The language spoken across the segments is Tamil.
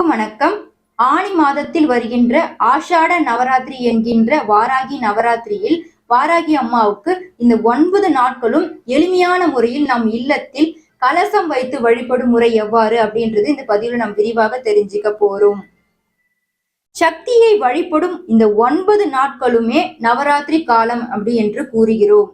அனைவருக்கும் வணக்கம். ஆணி மாதத்தில் வருகின்ற ஆஷாட நவராத்திரி என்கின்ற வாராகி நவராத்திரியில் வாராகி அம்மாவுக்கு இந்த ஒன்பது நாட்களும் எளிமையான முறையில் நம் இல்லத்தில் கலசம் வைத்து வழிபடும் முறை எவ்வாறு அப்படின்றது இந்த பதிவில் நாம் விரிவாக தெரிஞ்சுக்க போறோம். சக்தியை வழிபடும் இந்த ஒன்பது நாட்களுமே நவராத்திரி காலம் அப்படி என்று கூறுகிறோம்.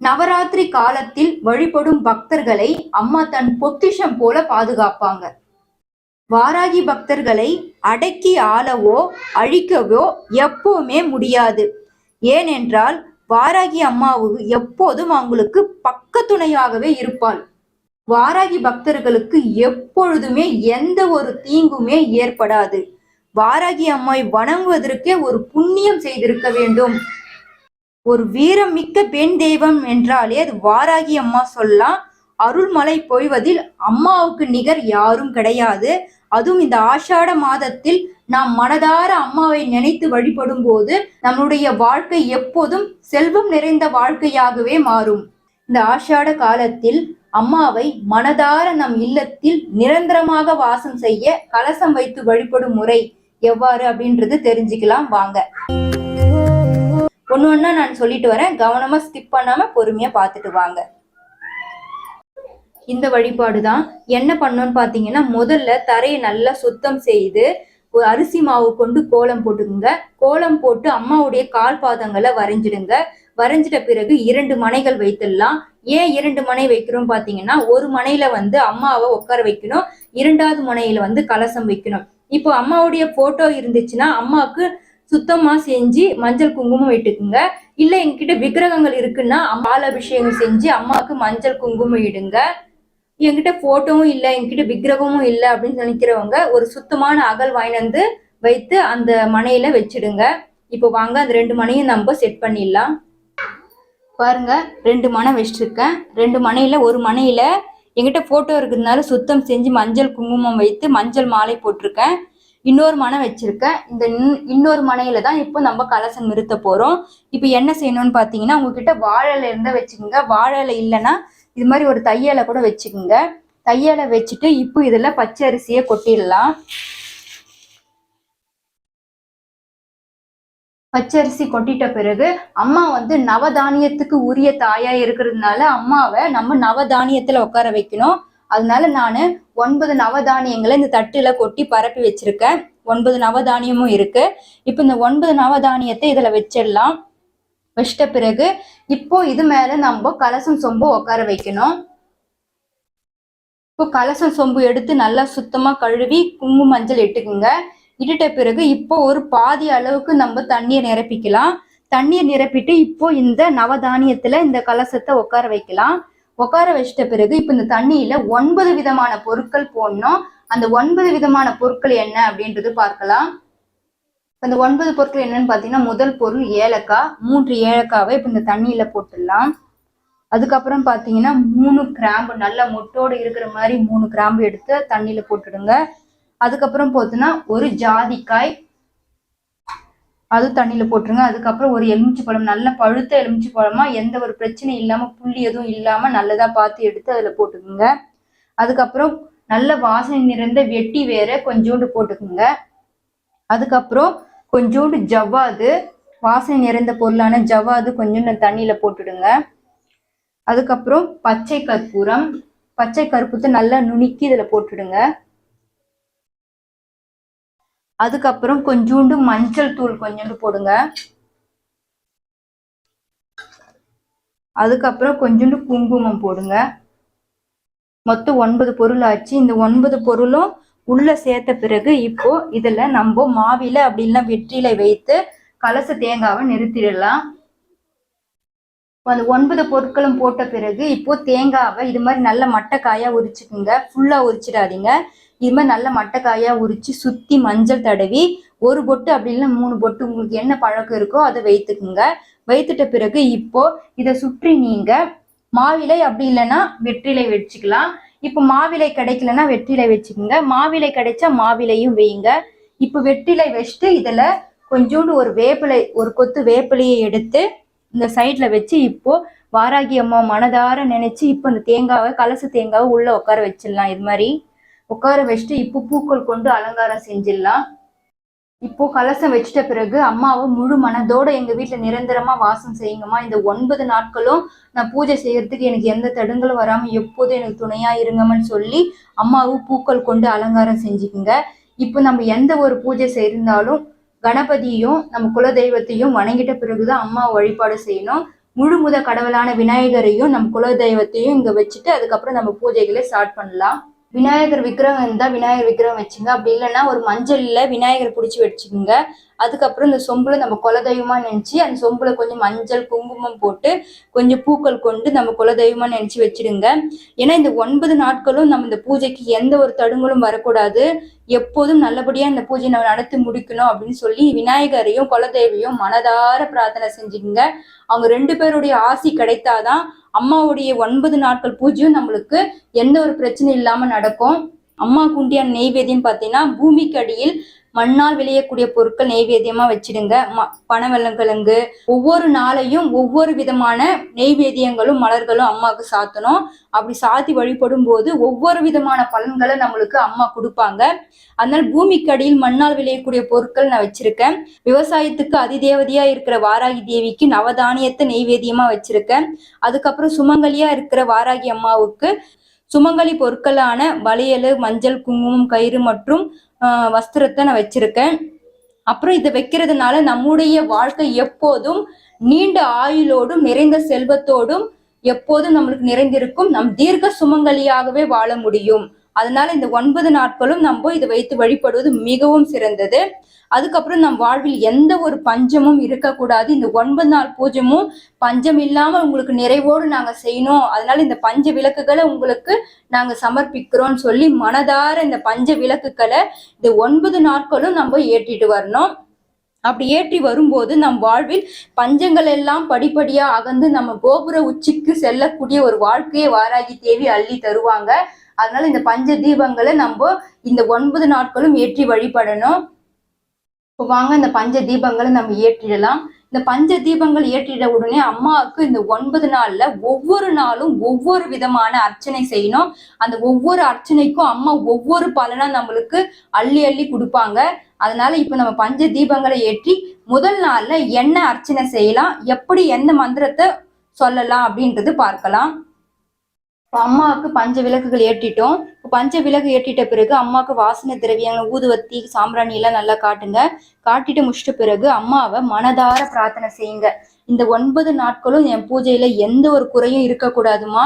நவராத்திரி காலத்தில் வழிபடும் பக்தர்களை அம்மா தன் பொக்கிஷம் போல பாதுகாப்பாங்க. வாராகி பக்தர்களை அடக்கி ஆளவோ அழிக்கவோ எப்பவுமே முடியாது. ஏனென்றால் வாராகி அம்மாவுக்கு எப்போதும் அவங்களுக்கு பக்க துணையாகவே இருப்பாள். வாராகி பக்தர்களுக்கு எப்பொழுதுமே எந்த ஒரு தீங்குமே ஏற்படாது. வாராகி அம்மாவை வணங்குவதற்கே ஒரு புண்ணியம் செய்திருக்க வேண்டும். ஒரு வீரம் மிக்க பெண் தெய்வம் என்றாலே அது வாராகி அம்மா சொல்லலாம். அருள்மலை பொய்வதில் அம்மாவுக்கு நிகர் யாரும் கிடையாது. அதுவும் இந்த ஆஷாட மாதத்தில் நாம் மனதார அம்மாவை நினைத்து வழிபடும் போது நம்முடைய வாழ்க்கை எப்போதும் செல்வம் நிறைந்த வாழ்க்கையாகவே மாறும். இந்த ஆஷாட காலத்தில் அம்மாவை மனதார நம் இல்லத்தில் நிரந்தரமாக வாசம் செய்ய கலசம் வைத்து வழிபடும் முறை எவ்வாறு அப்படின்றது தெரிஞ்சுக்கலாம் வாங்க. ஒண்ணு ஒண்ணா நான் சொல்லிட்டு வரேன். கவனமா ஸ்கிப் பண்ணாம பொறுமையா பார்த்துட்டு வாங்க. இந்த வழிபாடு தான் என்ன பண்ணோன்னு பார்த்தீங்கன்னா முதல்ல தரையை நல்லா சுத்தம் செய்து ஒரு அரிசி மாவு கொண்டு கோலம் போட்டுக்குங்க. கோலம் போட்டு அம்மாவுடைய கால் பாதங்களை வரைஞ்சிடுங்க. வரைஞ்சிட்ட பிறகு இரண்டு மனைகள் வைத்துடலாம். ஏன் இரண்டு மனை வைக்கிறோம் பார்த்தீங்கன்னா ஒரு மனையில வந்து அம்மாவை உட்கார வைக்கணும். இரண்டாவது மனையில வந்து கலசம் வைக்கணும். இப்போ அம்மாவுடைய போட்டோ இருந்துச்சுன்னா அம்மாவுக்கு சுத்தமா செஞ்சு மஞ்சள் குங்குமம் இட்டுக்குங்க. இல்ல எங்ககிட்ட விக்கிரகங்கள் இருக்குன்னா பால் அபிஷேகம் செஞ்சு அம்மாவுக்கு மஞ்சள் குங்குமம் இடுங்க. என்கிட்ட போட்டோவும் இல்லை என்கிட்ட விக்கிரகமும் இல்லை அப்படின்னு நினைக்கிறவங்க ஒரு சுத்தமான அகல் வாங்கினந்து வைத்து அந்த மனையில வச்சிடுங்க. இப்போ வாங்க அந்த ரெண்டு மனையும் நம்ம செட் பண்ணிடலாம். பாருங்க ரெண்டு மனை வச்சிருக்கேன். ரெண்டு மனையில ஒரு மனையில என்கிட்ட போட்டோ இருக்கிறதுனால சுத்தம் செஞ்சு மஞ்சள் குங்குமம் வைத்து மஞ்சள் மாலை போட்டிருக்கேன். இன்னொரு மனை வச்சிருக்கேன். இந்த இன்- இன்னொரு மனையில தான் இப்போ நம்ம கலசம் நிறுத்த போறோம். இப்போ என்ன செய்யணும்னு பார்த்தீங்கன்னா உங்ககிட்ட வாழை இருந்தா வச்சுக்கோங்க. வாழை இலை இல்லைன்னா இது மாதிரி ஒரு தையலை கூட வச்சுக்கோங்க. தையலை வச்சுட்டு இப்போ இதில் பச்சை அரிசியை கொட்டிடலாம். பச்சரிசி கொட்டிட்ட பிறகு அம்மா வந்து நவதானியத்துக்கு உரிய தாயா இருக்கிறதுனால அம்மாவை நம்ம நவதானியத்துல உட்கார வைக்கணும். அதனால நான் ஒன்பது நவதானியங்களை இந்த தட்டுல கொட்டி பரப்பி வச்சிருக்கேன். ஒன்பது நவதானியமும் இருக்கு. இப்போ இந்த ஒன்பது நவதானியத்தை இதுல வச்சிடலாம். வச்சிட்ட பிறகு இப்போ இது மேல நம்ம கலசம் சொம்பு உட்கார வைக்கணும். இப்போ கலசம் சொம்பு எடுத்து நல்லா சுத்தமா கழுவி குங்கு மஞ்சள் இட்டுக்குங்க. இட்டுட்ட பிறகு இப்போ ஒரு பாதி அளவுக்கு நம்ம தண்ணீர் நிரப்பிக்கலாம். தண்ணீர் நிரப்பிட்டு இப்போ இந்த நவதானியத்துல இந்த கலசத்தை உட்கார வைக்கலாம். உட்கார வச்சிட்ட பிறகு இப்போ இந்த தண்ணியில ஒன்பது விதமான பொருட்கள் போடணும். அந்த ஒன்பது விதமான பொருட்கள் என்ன அப்படின்றது பார்க்கலாம். இந்த ஒன்பது பொருட்கள் என்னன்னு பார்த்தீங்கன்னா முதல் பொருள் ஏலக்காய் மூன்று ஏலக்காவை இப்போ இந்த தண்ணியில் போட்டுடலாம். அதுக்கப்புறம் பார்த்தீங்கன்னா மூணு கிராம்பு நல்ல மொட்டோடு இருக்கிற மாதிரி மூணு கிராம்பு எடுத்து தண்ணியில் போட்டுடுங்க. அதுக்கப்புறம் பார்த்தீங்கன்னா ஒரு ஜாதிக்காய் அது தண்ணியில் போட்டுருங்க. அதுக்கப்புறம் ஒரு எலுமிச்சை பழம் நல்ல பழுத்த எலுமிச்சை பழமா எந்த ஒரு பிரச்சனையும் இல்லாமல் புள்ளி எதுவும் இல்லாமல் நல்லதாக பார்த்து எடுத்து அதில் போட்டுக்குங்க. அதுக்கப்புறம் நல்ல வாசனை நிறைந்த வெட்டி வேற கொஞ்சோண்டு போட்டுக்குங்க. அதுக்கப்புறம் கொஞ்சோண்டு ஜவ்வாது வாசனை நிறைந்த பொருளான ஜவ்வாது கொஞ்சோண்டு தண்ணியில் போட்டுடுங்க. அதுக்கப்புறம் பச்சை கற்பூரம் பச்சை கற்பூரத்தை நல்லா நுணுக்கி இதில் போட்டுடுங்க. அதுக்கப்புறம் கொஞ்சோண்டு மஞ்சள் தூள் கொஞ்சோண்டு போடுங்க. அதுக்கப்புறம் கொஞ்சோண்டு குங்குமம் போடுங்க. மொத்தம் ஒன்பது பொருள் ஆச்சு. இந்த ஒன்பது பொருளும் உள்ள சேர்த்த பிறகு இப்போ இதுல நம்ம மாவில அப்படி இல்லைன்னா வைத்து கலச தேங்காவை நிறுத்திடலாம். அந்த ஒன்பது பொருட்களும் போட்ட பிறகு இப்போ தேங்காவை இது மாதிரி நல்ல மட்டைக்காயா உரிச்சுக்குங்க. ஃபுல்லா உரிச்சிடாதீங்க. இது மாதிரி நல்ல மட்டைக்காயா உரிச்சு சுத்தி மஞ்சள் தடவி ஒரு பொட்டு அப்படி மூணு பொட்டு உங்களுக்கு என்ன பழக்கம் இருக்கோ அதை வைத்துக்குங்க. வைத்துட்ட பிறகு இப்போ இதை சுற்றி நீங்க மாவிலை அப்படி இல்லைன்னா வெற்றிலை வச்சுக்கலாம். இப்போ மாவிலை கிடைக்கலன்னா வெற்றிலை வச்சுக்கோங்க. மாவிலை கிடைச்சா மாவிலையும் வையுங்க. இப்போ வெற்றிலை வச்சுட்டு இதில் கொஞ்சோண்டு ஒரு வேப்பிலை ஒரு கொத்து வேப்பிலையை எடுத்து இந்த சைடில் வச்சு இப்போ வாராகி அம்மா மனதார நினைச்சு இப்போ இந்த தேங்காவை கலசு தேங்காவை உள்ளே உட்கார வச்சிடலாம். இது மாதிரி உட்கார வச்சுட்டு இப்போ பூக்கள் கொண்டு அலங்காரம் செஞ்சிடலாம். இப்போ கலசம் வச்சிட்ட பிறகு அம்மாவை முழு மனதோட எங்க வீட்டுல நிரந்தரமா வாசம் செய்யுங்கம்மா. இந்த ஒன்பது நாட்களும் நான் பூஜை செய்யறதுக்கு எனக்கு எந்த தடுங்களும் வராம எப்போதும் எனக்கு துணையா இருங்கம்னு சொல்லி அம்மாவும் பூக்கள் கொண்டு அலங்காரம் செஞ்சுக்குங்க. இப்போ நம்ம எந்த ஒரு பூஜை செய்திருந்தாலும் கணபதியும் நம்ம குலதெய்வத்தையும் வணங்கிட்ட பிறகுதான் அம்மா வழிபாடு செய்யணும். முழு முத கடவுளான விநாயகரையும் நம்ம குலதெய்வத்தையும் இங்க வச்சுட்டு அதுக்கப்புறம் நம்ம பூஜைகளை ஸ்டார்ட் பண்ணலாம். விநாயகர் விக்கிரகம் இருந்தால் விநாயகர் விக்கிரகம் வச்சுங்க. அப்படி இல்லைன்னா ஒரு மஞ்சள்ல விநாயகர் பிடிச்சி வச்சுக்கோங்க. அதுக்கப்புறம் இந்த சொம்புல நம்ம குலதெய்வமா நினைச்சு அந்த சொம்புல கொஞ்சம் மஞ்சள் குங்குமம் போட்டு கொஞ்சம் பூக்கள் கொண்டு நம்ம குலதெய்வமா நினைச்சு வச்சிடுங்க. ஏன்னா இந்த ஒன்பது நாட்களும் நம்ம இந்த பூஜைக்கு எந்த ஒரு தடுங்களும் வரக்கூடாது. எப்போதும் நல்லபடியா இந்த பூஜை நம்ம நடத்தி முடிக்கணும் அப்படின்னு சொல்லி விநாயகரையும் குலதெய்வையும் மனதார பிரார்த்தனை செஞ்சுக்கோங்க. அவங்க ரெண்டு பேருடைய ஆசி கிடைத்தாதான் அம்மாவுடைய ஒன்பது நாட்கள் பூஜையும் நம்மளுக்கு எந்த ஒரு பிரச்சனை இல்லாம நடக்கும். அம்மா குண்டியான் நெய்வேதியம் பார்த்தீங்கன்னா பூமிக்கு அடியில் மண்ணால் விளையக்கூடிய பொருட்கள் நெய்வேத்தியமா வச்சிடுங்க. ம பனவெள்ளங்கிழங்கு ஒவ்வொரு நாளையும் ஒவ்வொரு விதமான நெய்வேத்தியங்களும் மலர்களும் அம்மாவுக்கு சாத்தணும். அப்படி சாத்தி வழிபடும் போது ஒவ்வொரு விதமான பலன்களை நம்மளுக்கு அம்மா கொடுப்பாங்க. அதனால பூமிக்கு அடியில் மண்ணால் விளையக்கூடிய பொருட்கள் நான் வச்சிருக்கேன். விவசாயத்துக்கு அதிதேவதையா இருக்கிற வாராகி தேவிக்கு நவதானியத்தை நெய்வேத்தியமா வச்சிருக்கேன். அதுக்கப்புறம் சுமங்கலியா இருக்கிற வாராகி அம்மாவுக்கு சுமங்கலி பொருட்களான வளையல் மஞ்சள் குங்குமம் கயிறு மற்றும் வஸ்திரத்தை நான் வச்சிருக்கேன். அப்புறம் இதை வைக்கிறதுனால நம்முடைய வாழ்க்கை எப்போதும் நீண்ட ஆயுளோடும் நிறைந்த செல்வத்தோடும் எப்போதும் நம்மளுக்கு நிறைந்திருக்கும். நம் தீர்க்க சுமங்கலியாகவே வாழ முடியும். அதனால இந்த ஒன்பது நாட்களும் நம்ம இதை வைத்து வழிபடுவது மிகவும் சிறந்தது. அதுக்கப்புறம் நம் வாழ்வில் எந்த ஒரு பஞ்சமும் இருக்கக்கூடாது. இந்த ஒன்பது நாள் பூஜமும் பஞ்சம் இல்லாம உங்களுக்கு நிறைவோடு நாங்க செய்யணும். அதனால இந்த பஞ்ச விளக்குகளை உங்களுக்கு நாங்க சமர்ப்பிக்கிறோம்னு சொல்லி மனதார இந்த பஞ்ச விளக்குகளை இந்த ஒன்பது நாட்களும் நம்ம ஏற்றிட்டு வரணும். அப்படி ஏற்றி வரும்போது நம் வாழ்வில் பஞ்சங்கள் எல்லாம் படிப்படியா அகந்து நம்ம கோபுர உச்சிக்கு செல்லக்கூடிய ஒரு வாழ்க்கையை வாராகி தேவி அள்ளி தருவாங்க. அதனால இந்த பஞ்ச தீபங்களை நம்ம இந்த ஒன்பது நாட்களும் ஏற்றி வழிபடணும். இப்போ வாங்க இந்த பஞ்ச தீபங்களை நம்ம ஏற்றிடலாம். இந்த பஞ்ச தீபங்கள் ஏற்றிட உடனே அம்மாவுக்கு இந்த ஒன்பது நாள்ல ஒவ்வொரு நாளும் ஒவ்வொரு விதமான அர்ச்சனை செய்யணும். அந்த ஒவ்வொரு அர்ச்சனைக்கும் அம்மா ஒவ்வொரு பலனா நம்மளுக்கு அள்ளி அள்ளி கொடுப்பாங்க. அதனால இப்ப நம்ம பஞ்ச தீபங்களை ஏற்றி முதல் நாள்ல என்ன அர்ச்சனை செய்யலாம்? எப்படி எந்த மந்திரத்தை சொல்லலாம் அப்படின்றது பார்க்கலாம். அம்மாவுக்கு பஞ்ச விளக்குகள் ஏற்றிட்டோம். இப்போ பஞ்ச விளக்கு ஏற்றிட்ட பிறகு அம்மாவுக்கு வாசனை திரவியங்கள் ஊதுவத்தி சாம்பிராணி எல்லாம் நல்லா காட்டுங்க. காட்டிட்டு முடிச்சிட்ட பிறகு அம்மாவை மனதார பிரார்த்தனை செய்யுங்க. இந்த ஒன்பது நாட்களும் என் பூஜையில எந்த ஒரு குறையும் இருக்கக்கூடாதுமா.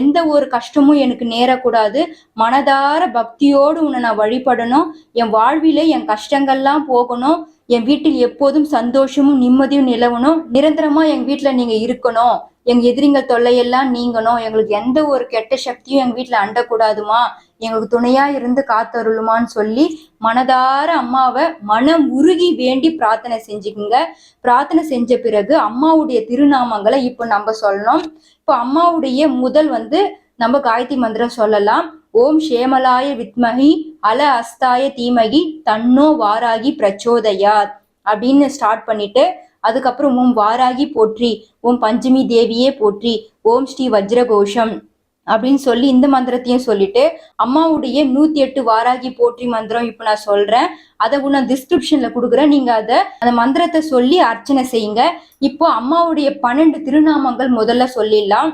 எந்த ஒரு கஷ்டமும் எனக்கு நேரக்கூடாது. மனதார பக்தியோடு உன்னை நான் வழிபடணும். என் வாழ்வில என் கஷ்டங்கள்லாம் போகணும். என் வீட்டில் எப்போதும் சந்தோஷமும் நிம்மதியும் நிலவணும். நிரந்தரமா எங்க வீட்டுல நீங்க இருக்கணும். எங்க எதிரிங்க தொல்லையெல்லாம் நீங்கணும். எங்களுக்கு எந்த ஒரு கெட்ட சக்தியும் எங்க வீட்டுல அண்டக்கூடாதுமா. எங்களுக்கு துணையா இருந்து காத்தருளுமான்னு சொல்லி மனதார அம்மாவை மனம் உருகி வேண்டி பிரார்த்தனை செஞ்சுக்குங்க. பிரார்த்தனை செஞ்ச பிறகு அம்மாவுடைய திருநாமங்களை இப்போ நம்ம சொல்லணும். இப்போ அம்மாவுடைய முதல் வந்து நம்ம காயத்ரி மந்திரம் சொல்லலாம். ஓம் ஷேமலாய வித்மகி அல அஸ்தாய தீமகி தன்னோ வாராகி பிரச்சோதயாத் அப்படின்னு ஸ்டார்ட் பண்ணிட்டு அதுக்கப்புறம் ஓம் வாராகி போற்றி ஓம் பஞ்சமி தேவியே போற்றி ஓம் ஸ்ரீ வஜ்ரகோஷம் அப்படின்னு சொல்லி இந்த மந்திரத்தையும் சொல்லிட்டு அம்மாவுடைய நூத்தி எட்டு வாராகி போற்றி மந்திரம் இப்போ நான் சொல்றேன். அதை நான் டிஸ்கிரிப்ஷன்ல கொடுக்குறேன். நீங்க அதை அந்த மந்திரத்தை சொல்லி அர்ச்சனை செய்யுங்க. இப்போ அம்மாவுடைய பன்னெண்டு திருநாமங்கள் முதல்ல சொல்லிடலாம்.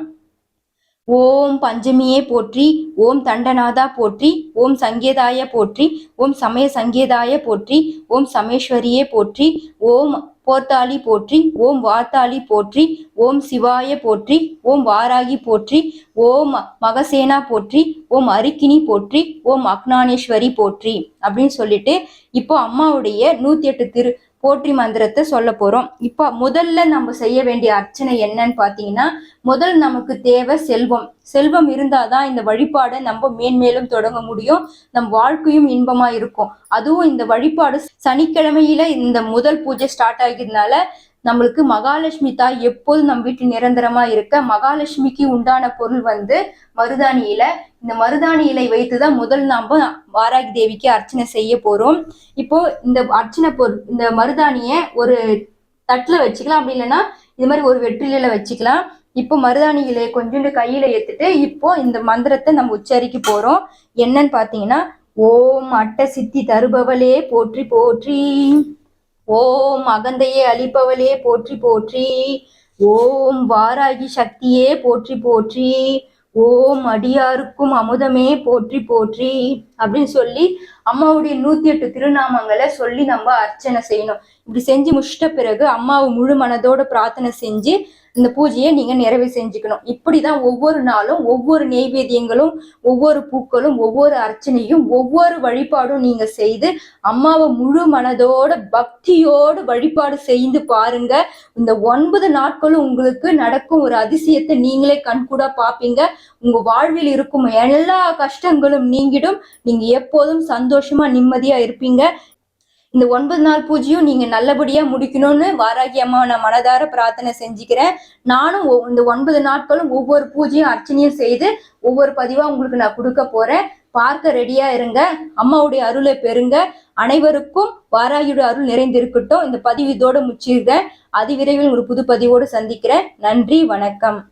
ஓம் பஞ்சமியே போற்றி ஓம் தண்டநாதா போற்றி ஓம் சங்கேதாய போற்றி ஓம் சமய சங்கேதாய போற்றி ஓம் சமேஸ்வரியே போற்றி ஓம் போர்த்தாளி போற்றி ஓம் வார்த்தாளி போற்றி ஓம் சிவாய போற்றி ஓம் வாராகி போற்றி ஓம் மகசேனா போற்றி ஓம் அரிக்கினி போற்றி ஓம் அக்னானேஸ்வரி போற்றி அப்படின்னு சொல்லிட்டு இப்போ அம்மாவுடைய நூத்தி எட்டு திரு போற்றி மந்திரத்தை சொல்ல போறோம். இப்போ முதல்ல நம்ம செய்ய வேண்டிய அர்ச்சனை என்னன்னு பாத்தீங்கன்னா முதல் நமக்கு தேவை செல்வம். செல்வம் இருந்தாதான் இந்த வழிபாடை நம்ம மேன்மேலும் தொடங்க முடியும். நம் வாழ்க்கையும் இன்பமா இருக்கும். அதுவும் இந்த வழிபாடு சனிக்கிழமையில இந்த முதல் பூஜை ஸ்டார்ட் ஆகியதுனால நம்மளுக்கு மகாலட்சுமி தாய் எப்போதும் நம்ம வீட்டில் நிரந்தரமா இருக்க மகாலட்சுமிக்கு உண்டான பொருள் வந்து மருதாணி இலை. இந்த மருதாணி இலை வைத்துதான் முதல் நாம வாராகி தேவிக்கு அர்ச்சனை செய்ய போறோம். இப்போ இந்த அர்ச்சனை பொருள் இந்த மருதாணிய ஒரு தட்டுல வச்சுக்கலாம். அப்படி இல்லைன்னா இது மாதிரி ஒரு வெற்றிலையில வச்சுக்கலாம். இப்போ மருதாணி இலையை கொஞ்சோண்டு கையில ஏத்துட்டு இப்போ இந்த மந்திரத்தை நம்ம உச்சரிக்க போறோம். என்னன்னு பாத்தீங்கன்னா ஓம் அட்ட சித்தி தருபவளே போற்றி போற்றி. ஓம் அகந்தையே அழிப்பவளே போற்றி போற்றி. ஓம் வாராகி சக்தியே போற்றி போற்றி. ஓம் அடியாருக்கும் அமுதமே போற்றி போற்றி அப்படின்னு சொல்லி அம்மாவுடைய நூத்தி எட்டு திருநாமங்களை சொல்லி நம்ம அர்ச்சனை செய்யணும். இப்படி செஞ்சு முடிச்சிட்ட பிறகு அம்மாவை முழு மனதோட பிரார்த்தனை செஞ்சு இந்த பூஜையை நீங்க நிறைவு செஞ்சுக்கணும். இப்படிதான் ஒவ்வொரு நாளும் ஒவ்வொரு நெய்வேத்தியங்களும் ஒவ்வொரு பூக்களும் ஒவ்வொரு அர்ச்சனையும் ஒவ்வொரு வழிபாடும் நீங்க செய்து அம்மாவை முழு மனதோட பக்தியோடு வழிபாடு செய்து பாருங்க. இந்த ஒன்பது நாட்களும் உங்களுக்கு நடக்கும் ஒரு அதிசயத்தை நீங்களே கண்கூடா பாப்பீங்க உங்க வாழ்வில் இருக்கும் எல்லா கஷ்டங்களும் நீங்கிடும். நீங்க எப்போதும் சந்தோஷமா நிம்மதியா இருப்பீங்க. இந்த ஒன்பது நாள் பூஜையும் நீங்க நல்லபடியா முடிக்கணும்னு வாராகி அம்மா நான் மனதார பிரார்த்தனை செஞ்சுக்கிறேன். நானும் ஒ- இந்த ஒன்பது நாட்களும் ஒவ்வொரு பூஜையும் அர்ச்சனையும் செய்து ஒவ்வொரு பதிவா உங்களுக்கு நான் கொடுக்க போறேன். பார்க்க ரெடியா இருங்க. அம்மாவுடைய அருளை பெறுங்க. அனைவருக்கும் வாராகியோட அருள் நிறைந்திருக்கட்டும். இந்த பதிவு இதோட முச்சிருக்கேன் அதிவிரைவில் ஒரு புது பதிவோடு சந்திக்கிறேன். நன்றி வணக்கம்.